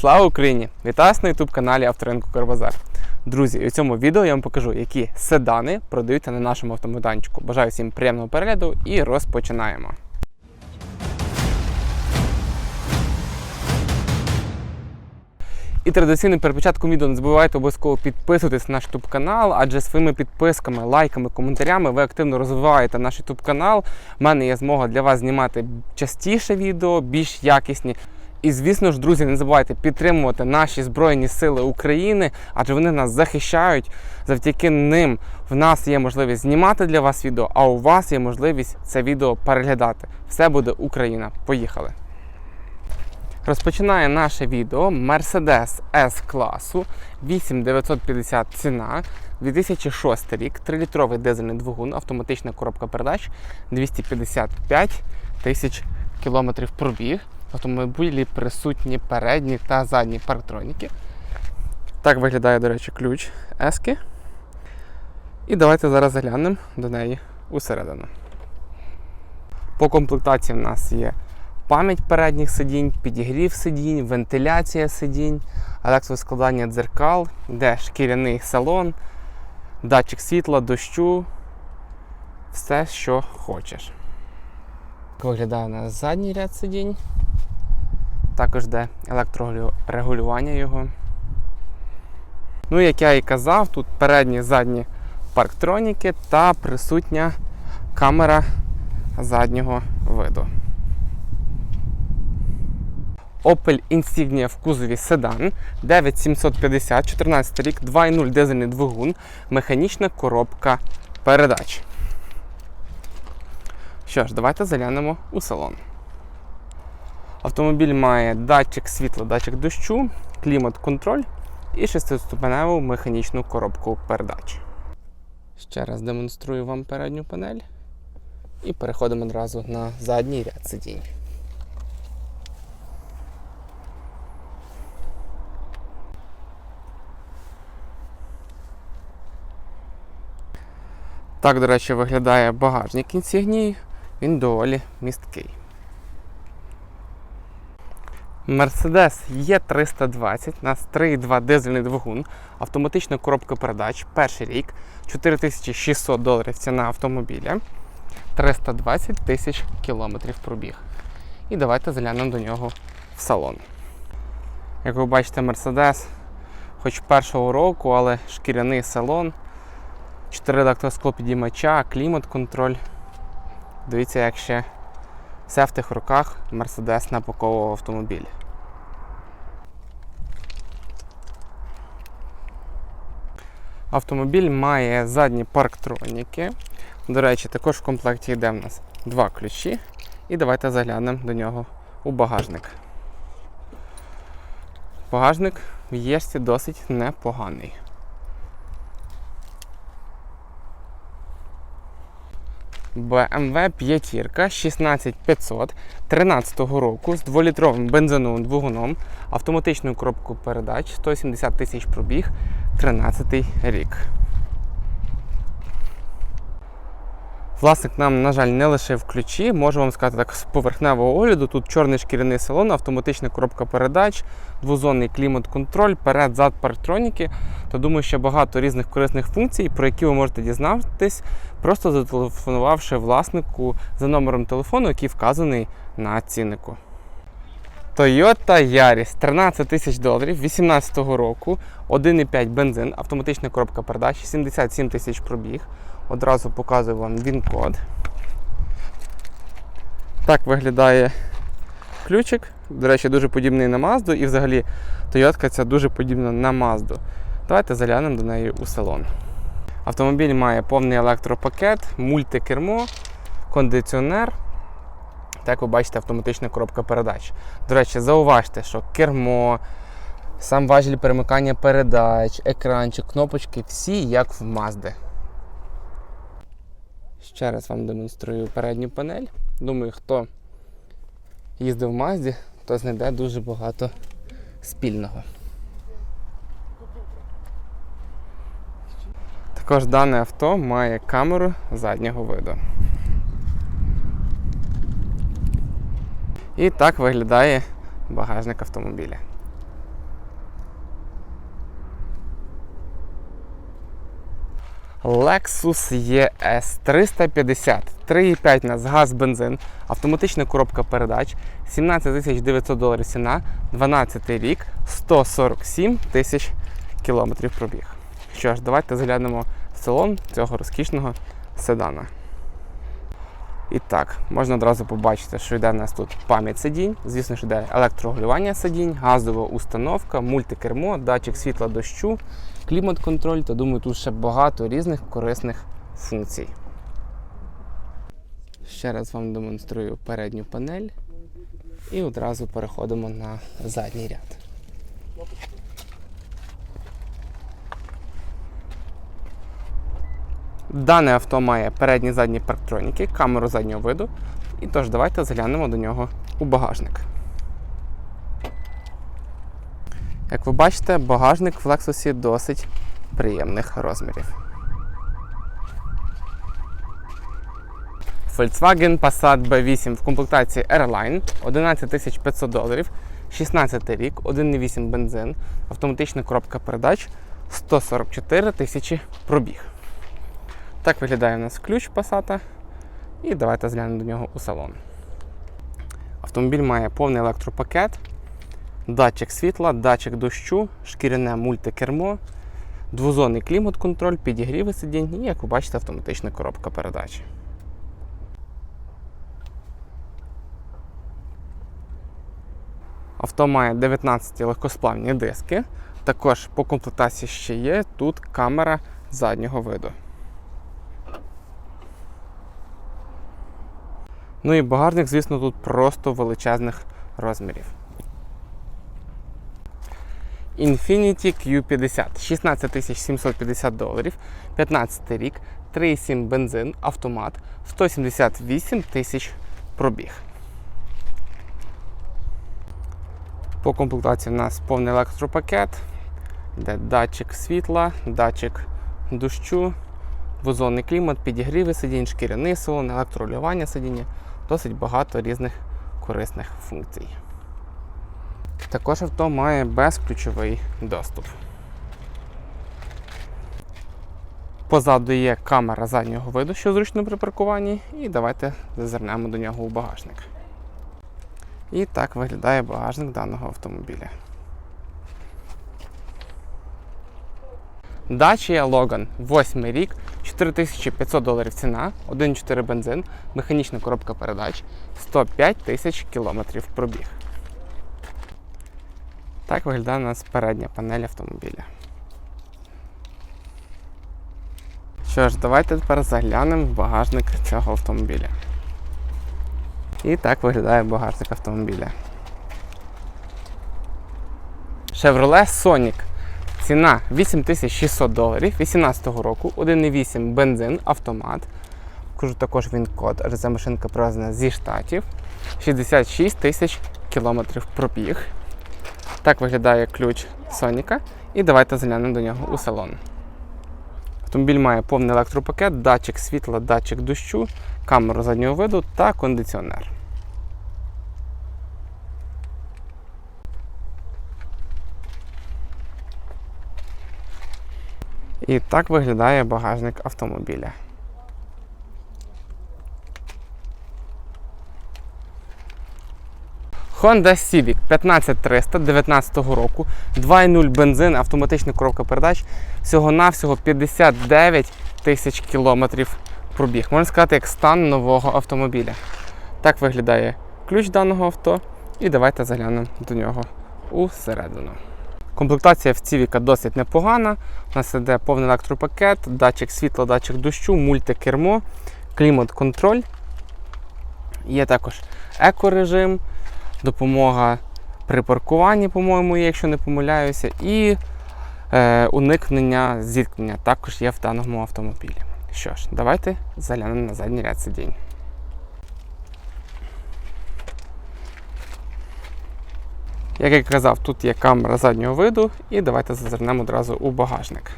Слава Україні! Вітаю вас на youtube каналі Авторинку Карбазар. Друзі, у цьому відео я вам покажу, які седани продаються на нашому автомайданчику. Бажаю всім приємного перегляду і розпочинаємо. І традиційно перед початком відео не забувайте обов'язково підписуватись на наш YouTube канал, адже своїми підписками, лайками, коментарями ви активно розвиваєте наш YouTube канал. У мене є змога для вас знімати частіше відео, більш якісні. І звісно ж, друзі, не забувайте підтримувати наші Збройні Сили України, адже вони нас захищають. Завдяки ним в нас є можливість знімати для вас відео, а у вас є можливість це відео переглядати. Все буде Україна. Поїхали! Розпочинає наше відео Mercedes S класу 8950 ціна, 2006 рік, 3-літровий дизельний двигун, автоматична коробка передач, 255 тисяч кілометрів пробіг. Автомобілі присутні передні та задні парктроніки. Так виглядає, до речі, ключ Ески. І давайте зараз заглянемо до неї усередину. По комплектації в нас є пам'ять передніх сидінь, підігрів сидінь, вентиляція сидінь, електроскладання дзеркал, де шкіряний салон, датчик світла, дощу, все, що хочеш. Так Виглядає у нас задній ряд сидінь. Також де електрорегулювання його. Ну, як я і казав, тут передні задні парктроніки та присутня камера заднього виду. Opel Insignia в кузові седан 9750, 14 рік, 2.0 дизельний двигун, механічна коробка передач. Що ж, давайте заглянемо у салон. Автомобіль має датчик світла, датчик дощу, клімат-контроль і шестиступеневу механічну коробку передач. Ще раз демонструю вам передню панель і переходимо одразу на задній ряд сидінь. Так, до речі, виглядає багажник інсігнії. Він доволі місткий. Mercedes E320, у нас 3,2 дизельний двигун, автоматична коробка передач, перший рік, 4600 доларів ціна автомобіля, 320 тисяч кілометрів пробіг. І давайте заглянемо до нього в салон. Як ви бачите, Mercedes, хоч першого року, але шкіряний салон, 4 електросклопідіймача, клімат-контроль. Дивіться, як ще все в тих руках Mercedes напаковував автомобіль. Автомобіль має задні парктроніки. До речі, також в комплекті йде в нас два ключі. І давайте заглянемо до нього у багажник. Багажник в єшці досить непоганий. BMW п'ятірка 16500 13 року з 2-літровим бензиновим двигуном, автоматичною коробкою передач, 170 тисяч пробіг, 13 рік. Власник нам, на жаль, не лишив ключі. Можу вам сказати так з поверхневого огляду. Тут чорний шкіряний салон, автоматична коробка передач, двозонний клімат-контроль, перед, зад парктроніки. То думаю, ще багато різних корисних функцій, про які ви можете дізнатись, просто зателефонувавши власнику за номером телефону, який вказаний на ціннику. Toyota Yaris 13 тисяч доларів 2018 року, 1,5 бензин, автоматична коробка передач, 77 тисяч пробіг. Одразу показую вам він-код. Так виглядає ключик. До речі, дуже подібний на Mazda і взагалі Toyota ця дуже подібна на Mazda. Давайте заглянемо до неї у салон. Автомобіль має повний електропакет, мультикермо, кондиціонер. Так ви бачите, автоматична коробка передач. До речі, зауважте, що кермо, сам важіль перемикання передач, екранчик, кнопочки всі як в Mazda. Ще раз вам демонструю передню панель. Думаю, хто їздив в Мазді, то знайде дуже багато спільного. Також дане авто має камеру заднього виду. І так виглядає багажник автомобіля. Lexus ES 350, 3,5 нас газ, бензин, автоматична коробка передач, 17 900 доларів ціна, 12 рік, 147 тисяч кілометрів пробіг. Що ж, давайте заглянемо в салон цього розкішного седана. І так, можна одразу побачити, що йде у нас тут пам'ять сидінь, звісно ж йде електрорегулювання сидінь, газова установка, мультикермо, датчик світла дощу, клімат-контроль та думаю, тут ще багато різних корисних функцій. Ще раз вам демонструю передню панель і одразу переходимо на задній ряд. Дане авто має передні задні парктроніки, камеру заднього виду. І тож давайте заглянемо до нього у багажник. Як ви бачите, багажник в Lexus досить приємних розмірів. Volkswagen Passat B8 в комплектації Airline 11 500 доларів, 16 рік, 1,8 бензин, автоматична коробка передач, 144 тисячі пробіг. Так виглядає у нас ключ Passat. І давайте зглянемо до нього у салон. Автомобіль має повний електропакет, датчик світла, датчик дощу, шкіряне мультикермо, двозонний клімат-контроль, підігріви сидінь і, як ви бачите, автоматична коробка передач. Авто має 19 легкосплавні диски. Також по комплектації ще є тут камера заднього виду. Ну і багажник, звісно, тут просто величезних розмірів. Infiniti Q50 16 750 доларів, 15 рік, 3,7 бензин, автомат, 178 тисяч пробіг. По комплектації у нас повний електропакет, де датчик світла, датчик дощу, двозонний клімат, підігріви сидінь, шкіряний салон, електролювання сидіння, досить багато різних корисних функцій. Також авто має безключовий доступ. Позаду є камера заднього виду, що зручно при паркуванні, і давайте зазирнемо до нього у багажник. І так виглядає багажник даного автомобіля. Dacia Logan, 8 рік, 4500 доларів ціна, 1,4 бензин, механічна коробка передач, 105 тисяч кілометрів пробіг. Так виглядає у нас передня панель автомобіля. Що ж, давайте тепер заглянемо в багажник цього автомобіля. І так виглядає багажник автомобіля. Chevrolet Sonic. Ціна 8600 доларів 2018 року, 1,8 бензин, автомат. Кажу, також він код, адже ця машинка привезена зі штатів. 66 тисяч кілометрів пробіг. Так виглядає ключ Соніка. І давайте заглянемо до нього у салон. Автомобіль має повний електропакет, датчик світла, датчик дощу, камеру заднього виду та кондиціонер. І так виглядає багажник автомобіля. Honda Civic 15300 19 року, 2.0 бензин, автоматична коробка передач, всього-навсього 59 тисяч кілометрів пробіг. Можна сказати, як стан нового автомобіля. Так виглядає ключ даного авто. І давайте заглянемо до нього усередину. Комплектація в Civic досить непогана. У нас іде повний електропакет, датчик світла, датчик дощу, мультикермо, клімат-контроль. Є також екорежим, допомога при паркуванні, по-моєму, якщо не помиляюся, і е, уникнення зіткнення також є в даному автомобілі. Що ж, давайте заглянемо на задній ряд сидінь. Як я казав, тут є камера заднього виду, і давайте зазирнемо одразу у багажник.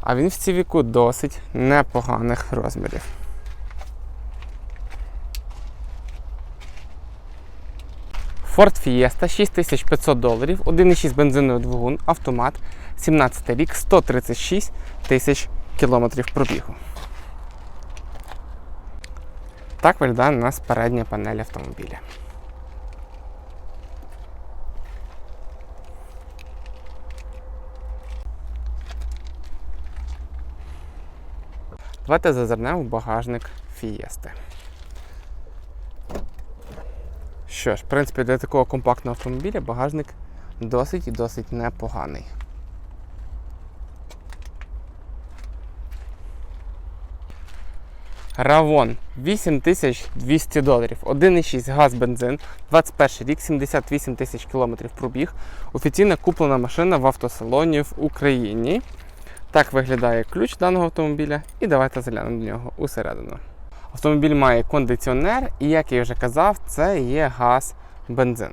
А він в цівіку досить непоганих розмірів. Ford Fiesta 6500 доларів, 1,6 бензиновий двигун, автомат, 17 рік, 136 тисяч кілометрів пробігу. Так виглядає у нас передня панель автомобіля. Давайте зазирнемо в багажник Фієсти. Що ж, в принципі, для такого компактного автомобіля багажник досить і досить непоганий. Равон 8200 доларів, 1,6 газ бензин, 21 рік, 78 тисяч кілометрів пробіг. Офіційно куплена машина в автосалоні в Україні. Так виглядає ключ даного автомобіля, і давайте заглянемо до нього усередину. Автомобіль має кондиціонер, і, як я вже казав, це є газ бензин.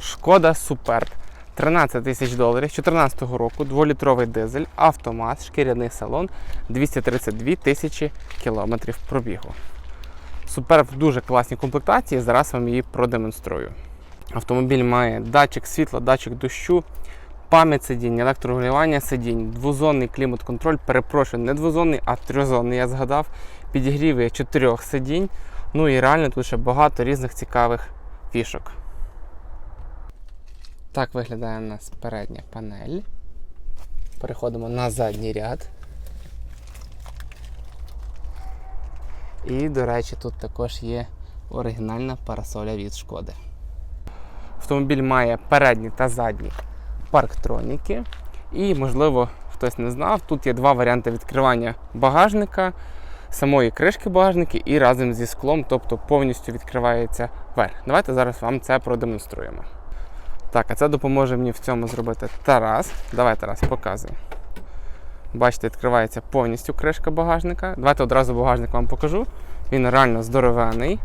Шкода Суперб. 13 тисяч доларів 2014 року, 2-літровий дизель, автомат, шкіряний салон, 232 тисячі кілометрів пробігу. Суперб в дуже класній комплектації, зараз вам її продемонструю. Автомобіль має датчик світла, датчик дощу, пам'ять сидінь, електрорегулювання сидінь, двозонний клімат-контроль, перепрошую, не двозонний, а трьохзонний, я згадав, підігріви чотирьох сидінь. Ну і реально тут ще багато різних цікавих фішок. Так виглядає у нас передня панель. Переходимо на задній ряд. І, до речі, тут також є оригінальна парасоля від шкоди. Автомобіль має передні та задні парктроніки. І, можливо, хтось не знав, тут є два варіанти відкривання багажника, самої кришки багажника і разом зі склом, тобто повністю відкривається верх. Давайте зараз вам це продемонструємо. Так, а це допоможе мені в цьому зробити Тарас. Давай, Тарас, показуй. Бачите, відкривається повністю кришка багажника. Давайте одразу багажник вам покажу. Він реально здоровений.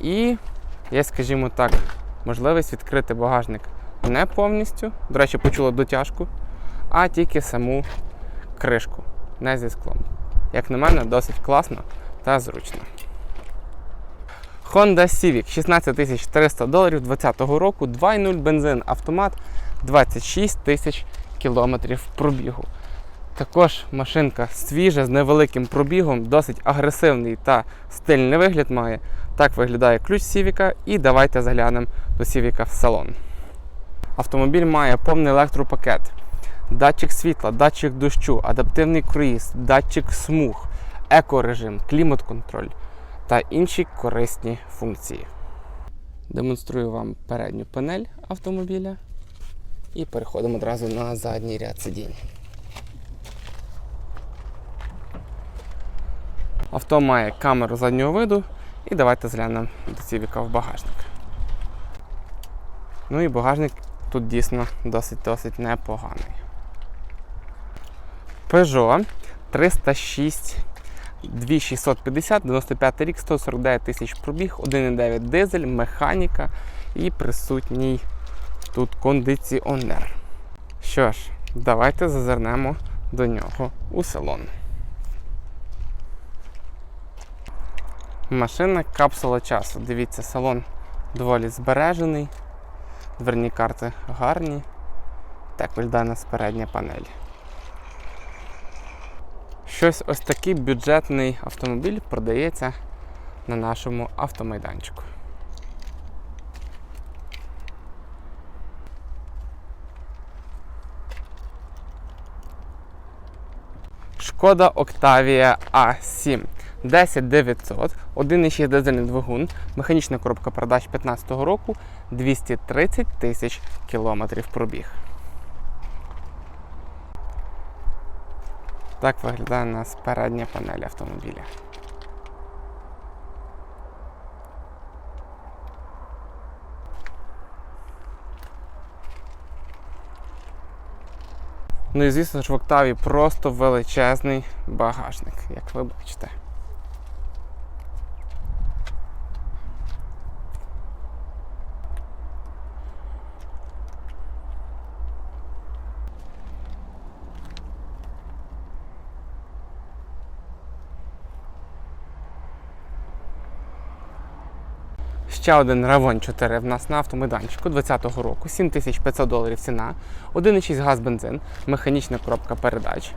І є, скажімо так, можливість відкрити багажник не повністю. До речі, почула дотяжку, а тільки саму кришку, не зі склом. Як на мене, досить класно та зручно. Honda Civic 16 300 доларів 2020 року, 2.0 бензин, автомат, 26 тисяч кілометрів пробігу. Також машинка свіжа з невеликим пробігом, досить агресивний та стильний вигляд має. Так виглядає ключ Civic і давайте заглянемо до Civic в салон. Автомобіль має повний електропакет, датчик світла, датчик дощу, адаптивний круїз, датчик смуг, екорежим, клімат-контроль та інші корисні функції. Демонструю вам передню панель автомобіля і переходимо одразу на задній ряд сидінь. Авто має камеру заднього виду і давайте зглянемо до цівіка в багажник. Ну і багажник тут дійсно досить-досить непоганий. Peugeot 306 2650, 95 рік, 149 тисяч пробіг, 1,9 дизель, механіка і присутній тут кондиціонер. Що ж, давайте зазирнемо до нього у салон. Машина капсула часу. Дивіться, салон доволі збережений, дверні карти гарні. Так виглядає нас передня панель. Щось ось такий бюджетний автомобіль продається на нашому автомайданчику. Шкода Octavia A7 10900, 1,6 дизельний двигун, механічна коробка продаж 2015 року, 230 тисяч кілометрів пробіг. Так виглядає у нас передня панель автомобіля. Ну і звісно ж в Октаві просто величезний багажник, як ви бачите. Ще один Ravon 4 в нас на автомайданчику 20-го року, 7500 доларів ціна, 1,6 газ бензин, механічна коробка передач.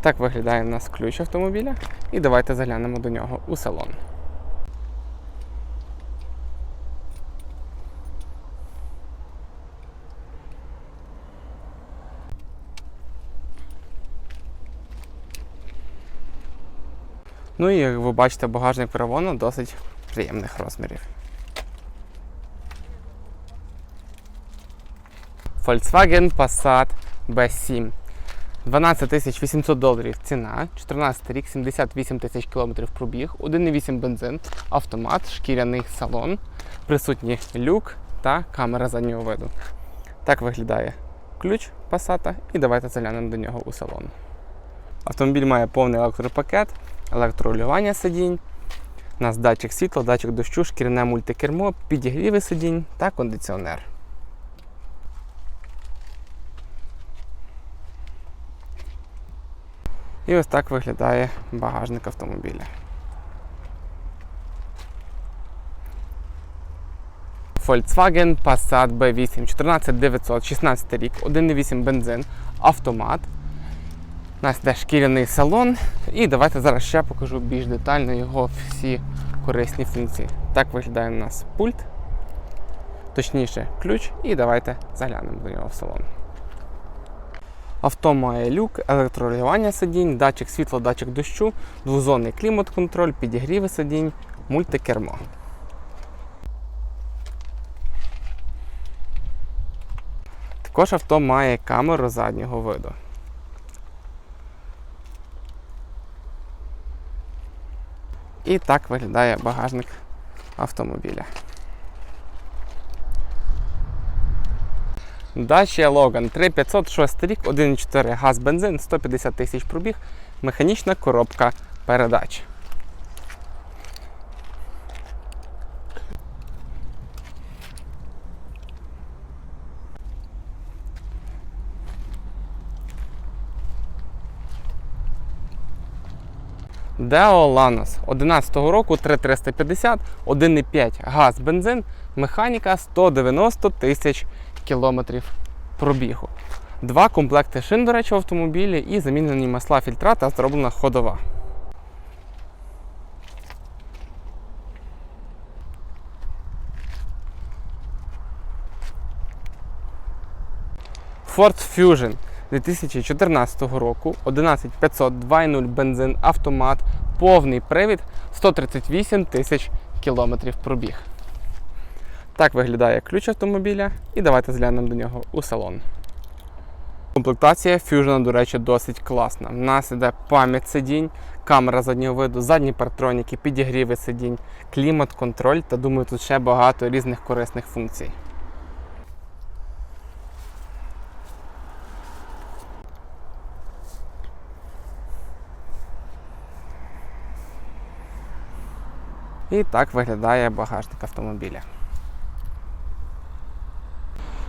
Так виглядає в нас ключ автомобіля. І давайте заглянемо до нього у салон. Ну і як ви бачите, багажник Равона досить приємних розмірів. Volkswagen Passat B7. 12 800 доларів ціна, 14 рік, 78 тисяч кілометрів пробіг, 1,8 бензин, автомат, шкіряний салон, присутній люк та камера заднього виду. Так виглядає ключ Passat і давайте заглянемо до нього у салон. Автомобіль має повний електропакет, електрорегулювання сидінь, у нас датчик світла, датчик дощу, шкіряне мультикермо, підігріви сидінь та кондиціонер. І ось так виглядає багажник автомобіля. Volkswagen Passat B8 14900, 16 рік, 1,8 бензин, автомат. У нас йде шкіряний салон. І давайте зараз ще покажу більш детально його всі корисні функції. Так виглядає у нас пульт, точніше ключ, і давайте заглянемо до нього в салон. Авто має люк, електрорегулювання сидінь, датчик світла, датчик дощу, двозонний клімат-контроль, підігріви сидінь, мультикермо. Також авто має камеру заднього виду. І так виглядає багажник автомобіля. Dacia Logan 3506 рік, 1,4 газ бензин, 150 тисяч пробіг, механічна коробка передач. Deo Lanos 11 року 3350, 1,5 газ бензин, механіка 190 тисяч кілометрів пробігу. Два комплекти шин, до речі, в автомобілі і замінені масла фільтра та зроблена ходова. Ford Fusion 2014 року 11500 2.0 бензин автомат, повний привід 138 тисяч кілометрів пробіг. Так виглядає ключ автомобіля, і давайте зглянемо до нього у салон. Комплектація Fusion, до речі, досить класна. У нас іде пам'ять сидінь, камера заднього виду, задні партроніки, підігріви сидінь, клімат, контроль та думаю, тут ще багато різних корисних функцій. І так виглядає багажник автомобіля.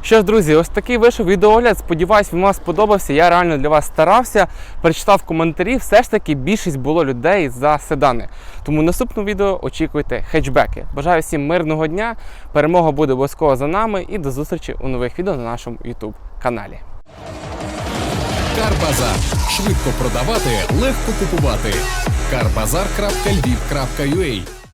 Що ж, друзі, ось такий вийшов відеоогляд. Сподіваюсь, він вам сподобався. Я реально для вас старався. Перечитав коментарі. Все ж таки більшість було людей за седани. Тому в наступному відео очікуйте хетчбеки. Бажаю всім мирного дня. Перемога буде обов'язково за нами. І до зустрічі у нових відео на нашому YouTube каналі. Карбазар. Швидко продавати, легко купувати. Карбазар.львів.ua